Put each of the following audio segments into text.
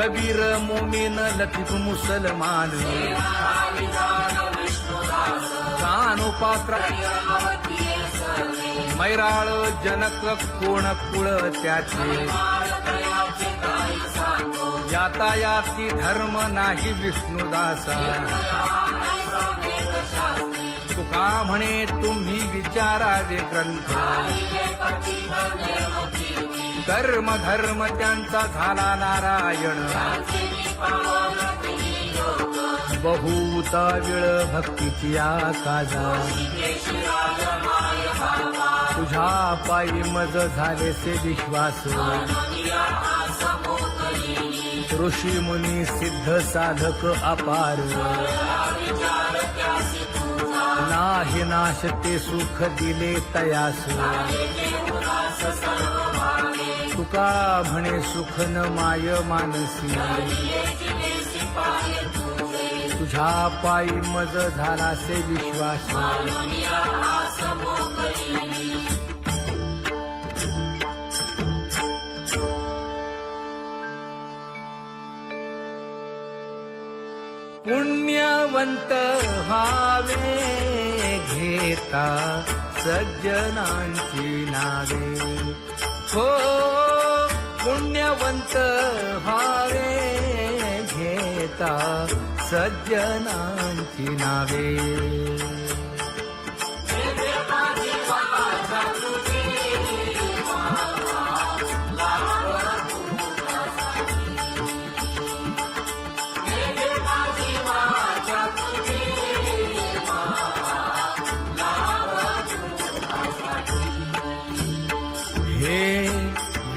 कबीर मोमीन लतीफ मुसलमान. पात्र मैराळ जनक कोण कुळ त्याचे? यातायाती धर्म नाही विष्णुदासा. तुका म्हणे तुम्ही विचारावे ग्रंथ. कर्म धर्म त्यांचा झाला नारायण. बहुता विळ भक्तीची आकाजा तुझ्या पायी मज झाले से विश्वास. ऋषी मुनी सिद्ध साधक अपार. नाही नाश ते सुख दिले तयास. तुका म्हणे सुख न माय मानसी? तुझ्या पायी मज झाला विश्वास. पुण्यवंत व्हावे घेता सज्जनांची नावे. हो पुण्यवंत हारे घेता सज्जनांची नावे.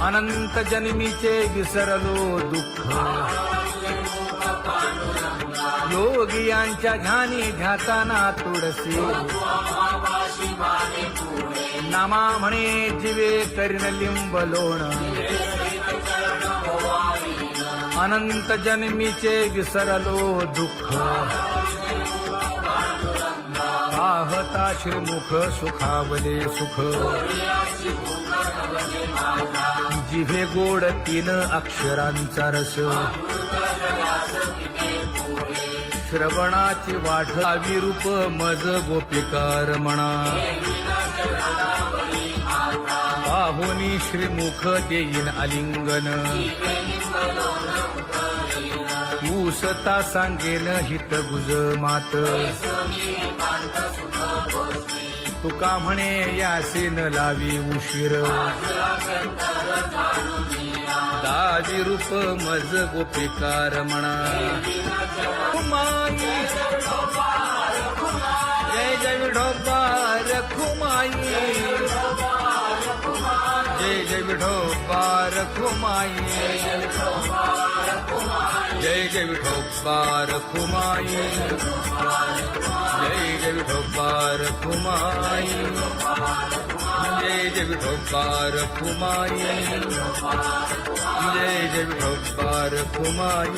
अनंत जन्मीचे विसरलो दुःख. योगियांच्या ध्यानी ध्याताना तुळसी नामा म्हणे जिवे करीन लिंब लोण. अनंत जन्मीचे विसरलो दुःख. आहता श्रीमुख सुखावले सुख. जिभे गोड तीन अक्षरांचा रस. श्रवणाची वाढ विरूप मज गोपिकार म्हणा पाहुनी श्रीमुख देईन आलिंगन ऊसता सांगेन हित गुज मात. तुका म्हणे यासीन लावी उशीर. दाजी रूप मज गोपिकार म्हणा. खुमाई जय जय विठोबार खुमाई जय जय विठोबार खुमाई जय जय विठोबार कुमाई जय जय विठोबार कुमाई जय जय विठोबार कुमाई जय जय विठोबार कुमाई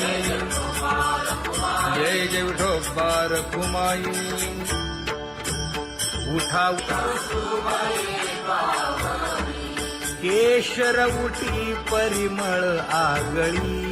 जय जय विठोबार खुमाई उठा केशर उठी परिमळ आगळी।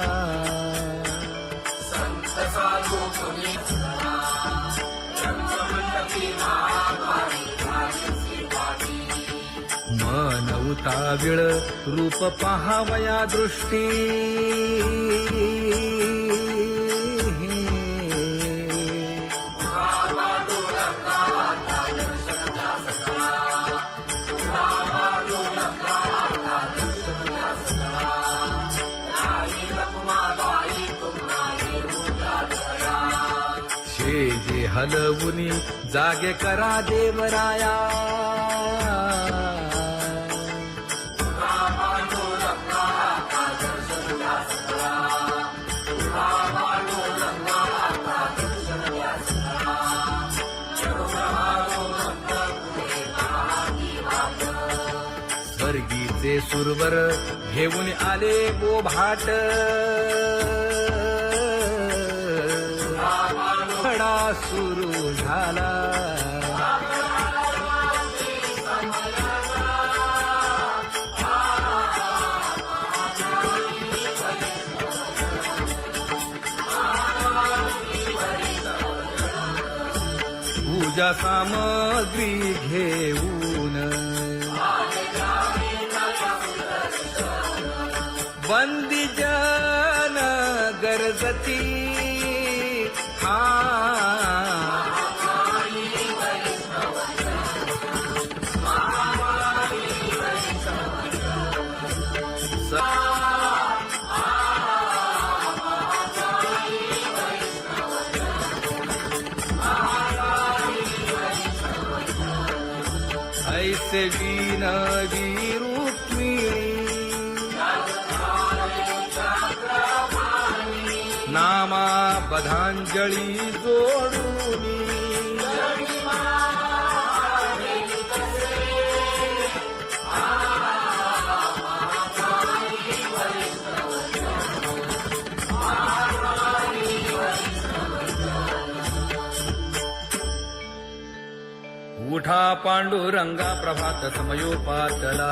भूताविळ रूप पहावया दृष्टी? जे हलवुनी जागे करा देवराया. सुरवर घेऊन आले बोभाट खडा सुरू झाला. पूजा सामग्री घेऊन बंदी जन गरजती। हा। नामा जोडून। उठा पांडुरंगा प्रभात समयोपातला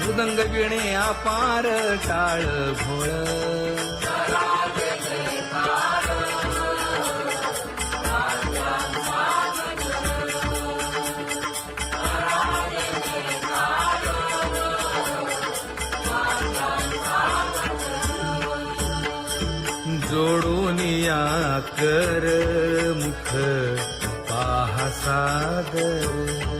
मृदंग विणे अपार टाळ भोळ जोडून या कर मुख पाहा सागर.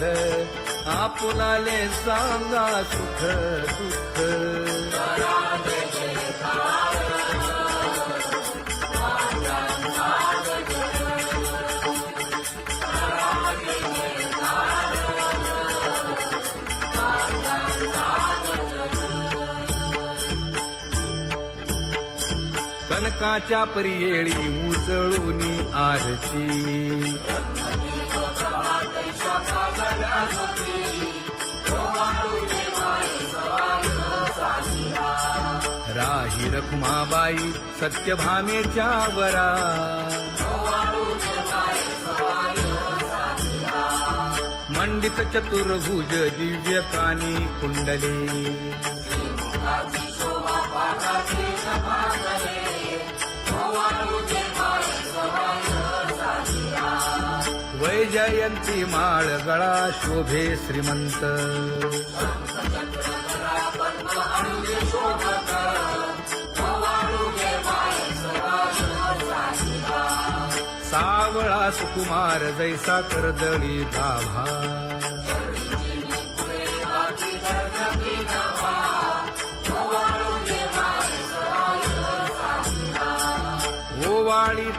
सुख आपुलाले सांगा सुख दुःख. कनकाच्या परियेळी उचळून आरती. राही रखुमाबाई सत्यभामेच्या वरा. मंडित चतुर्भुज दिव्य कानी वैजयंती माळ गळा शोभे श्रीमंत. सावळा सुकुमार जैसा करदळी दाभा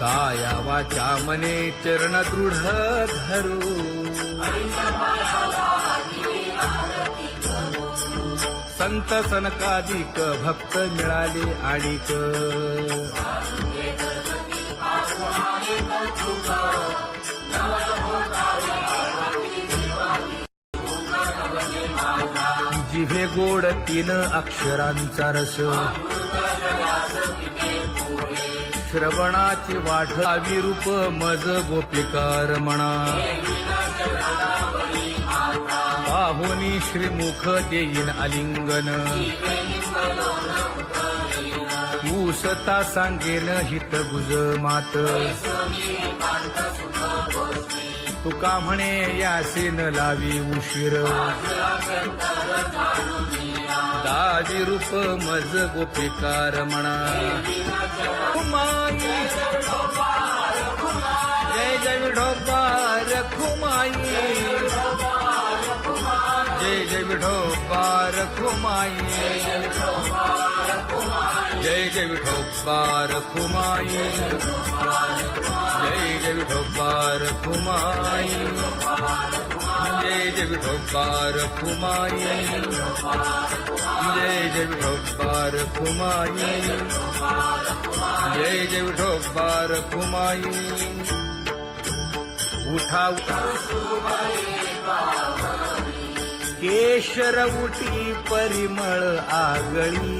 काया वाचा मने चरण दृढ धरू. संत सनकाधिक भक्त मिळाले आणिक. जिभे गोड तीन अक्षरांचा रस. श्रवणाची वाढ रूप मज गोपिकार म्हणा पाहुनी श्रीमुख देईन आलिंगन ऊसता सांगेन हित गुज मात तुका म्हणे यासीन लावी उशीर. दाजी रूप मज गोपिकार म्हणा. खुमाई जय जय विठोबार खुमाई जय जय विठोबार खुमाई जय जय विठोबार कुमाई। जय जय विठोबार कुमाई। जय जय विठोबार कुमाई। जय जय विठोबार कुमाई। जय जय विठोबार कुमाई। उठा केशर उठी परिमळ आगळी।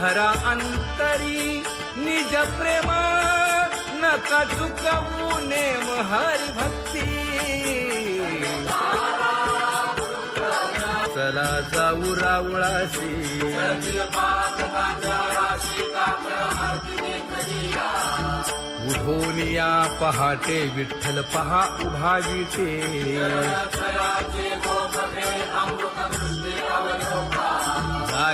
धरा अंतरी निज प्रेमा नका चुकवू नेम हरी भक्ती चला जाऊ रावळाशी. उठून पहाटे विठ्ठल पहा उभा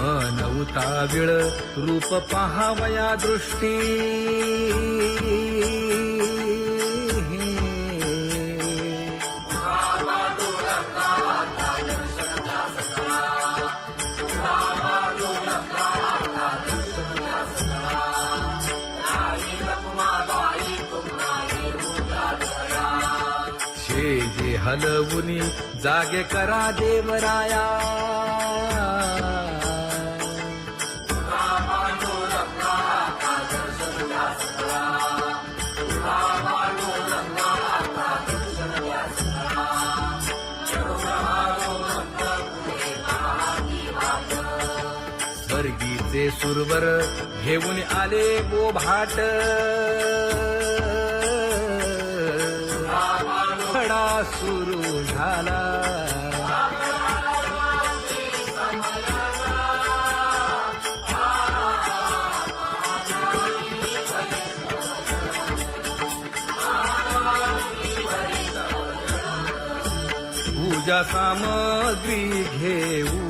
मन उताविळ रूप पहावया दृष्टी. हलवुनी जागे करा देवराया. सुरवर घेऊन आले गो भाट. खडा सुरू झाला. पूजा सामग्री घेऊ.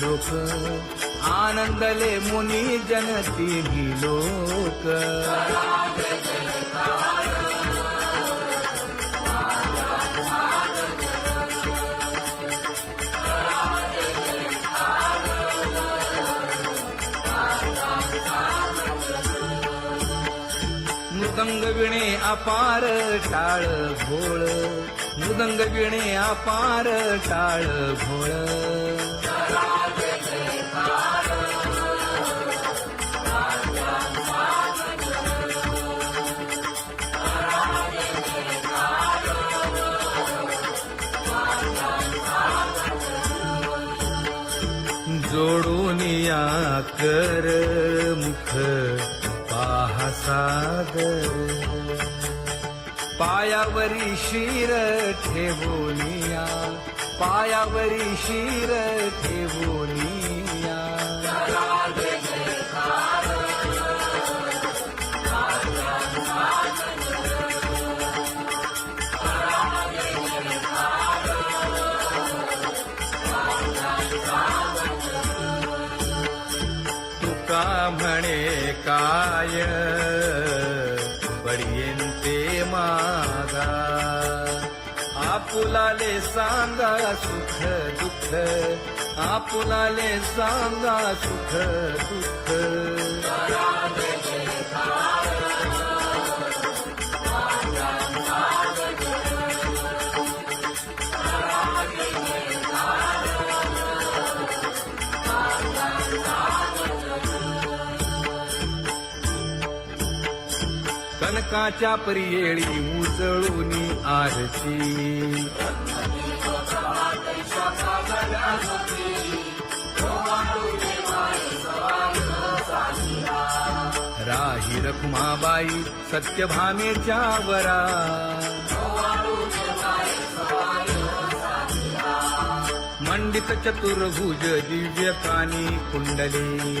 लोक. आनंदले मुनी जनती ही लोक. मृदंग विणे अपार टाळ भोळ मृदंग विणे अपार टाळ भोळ जोडून या कर मुख पाहा सादर पायावरी शिर ठेवोनिया पायावरी शिर ठेवून आपुलाले सांगा सुख दुःख. आपुलाले सांगा सुख दुःख. कनकाच्या परियेळी जळून आरती. राही रखुमाबाई सत्यभामेच्या वरा. मंडित चतुर्भुज दिव्य कानी कुंडली.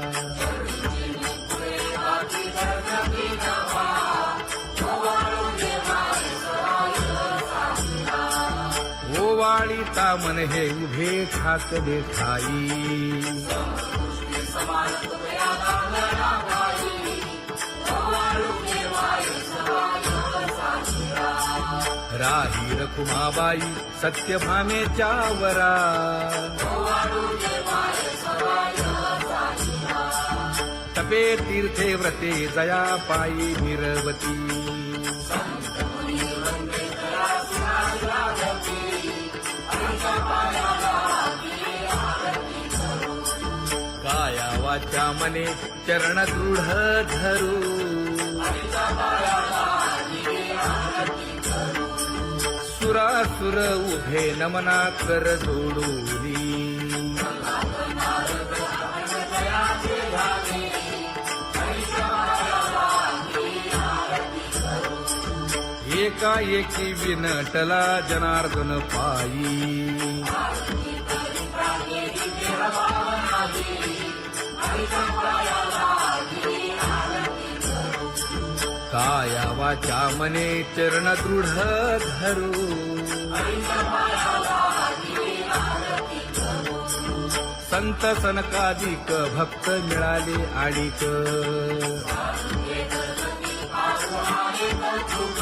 ओवाळी मन हे उभे खात देखाई। राही रखुमाबाई सत्यभामेच्या वरा तपे तीर्थे व्रते जया पायी निरवती काया वाचा मने चरण दृढ धरू. सुरासुर उभे नमना कर जोडूनी. एकाएकी विनटला जनार्दन पायी. काया वाचा मने चरण दृढ धरू. संत सनकाधिक भक्त मिळाले आणिक